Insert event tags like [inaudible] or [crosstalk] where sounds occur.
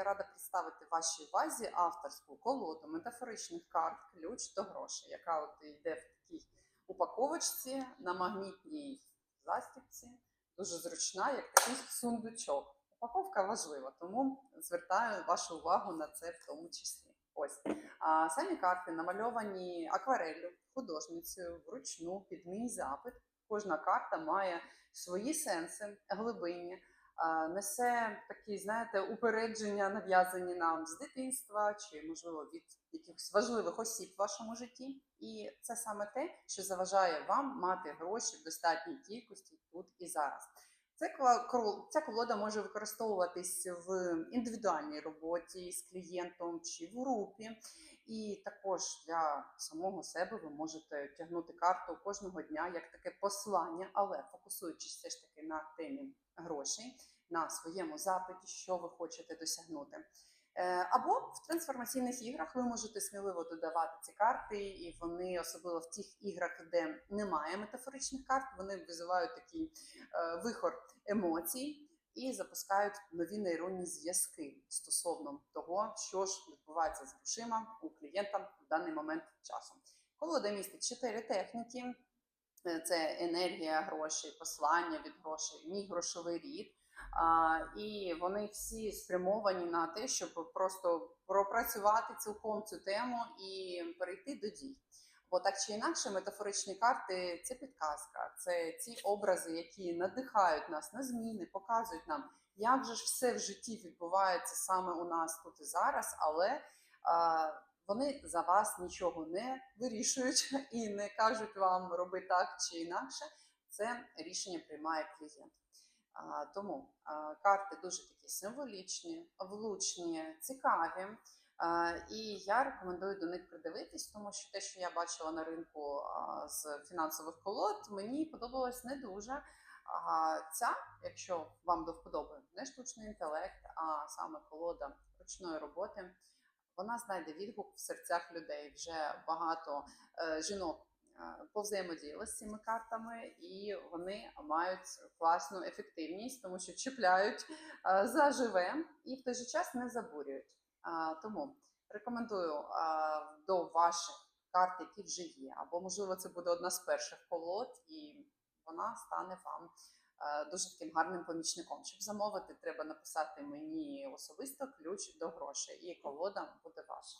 я рада представити вашій увазі авторську колоду метафоричних карт Ключ до грошей, яка от йде в такій упаковочці на магнітній застібці, дуже зручна, як такий сундучок. Упаковка важлива, тому звертаю вашу увагу на це в тому числі. Ось а самі карти намальовані аквареллю, художницею, вручну, під мій запит. Кожна карта має свої сенси, глибинні, а, несе такі, знаєте, упередження, нав'язані нам з дитинства чи, можливо, від якихось важливих осіб в вашому житті. І це саме те, що заважає вам мати гроші в достатній кількості тут і зараз. Ця колода може використовуватись в індивідуальній роботі з клієнтом чи в групі. І також для самого себе ви можете тягнути карту кожного дня як таке послання, але фокусуючись все ж таки на темі грошей, на своєму запиті, що ви хочете досягнути. Е, Або в трансформаційних іграх ви можете сміливо додавати ці карти, і вони, особливо в тих іграх, де немає метафоричних карт, вони визивають такий е, вихор емоцій і запускають нові нейронні зв'язки стосовно того, що ж відбувається з грошима у клієнта в даний момент часу. Колода містить чотири техніки: Е, це енергія грошей, послання від грошей, мій грошовий рід. І вони всі спрямовані на те, щоб просто пропрацювати цілком цю тему і перейти до дій. Бо так чи інакше, метафоричні карти це підказка, це ті образи, які надихають нас на зміни, показують нам, як же ж все в житті відбувається саме у нас тут і зараз, але а, вони за вас нічого не вирішують [laughs] і не кажуть вам роби так чи інакше. Це рішення приймає клієнт. Тому карти дуже такі символічні, влучні, цікаві. І я рекомендую до них придивитись, тому що те, що я бачила на ринку з фінансових колод, мені подобалось не дуже. А ця, якщо вам до вподоби, не штучний інтелект, а саме колода ручної роботи, вона знайде відгук в серцях людей. Вже багато е, жінок повзаємодіяли з цими картами, і вони мають класну ефективність, тому що чіпляють е, заживе і в той же час не забурюють. Тому рекомендую до ваших карт, які вже є, або можливо це буде одна з перших колод, і вона стане вам дуже таким гарним помічником. Щоб замовити, треба написати мені особисто ключ до грошей, і колода буде ваша.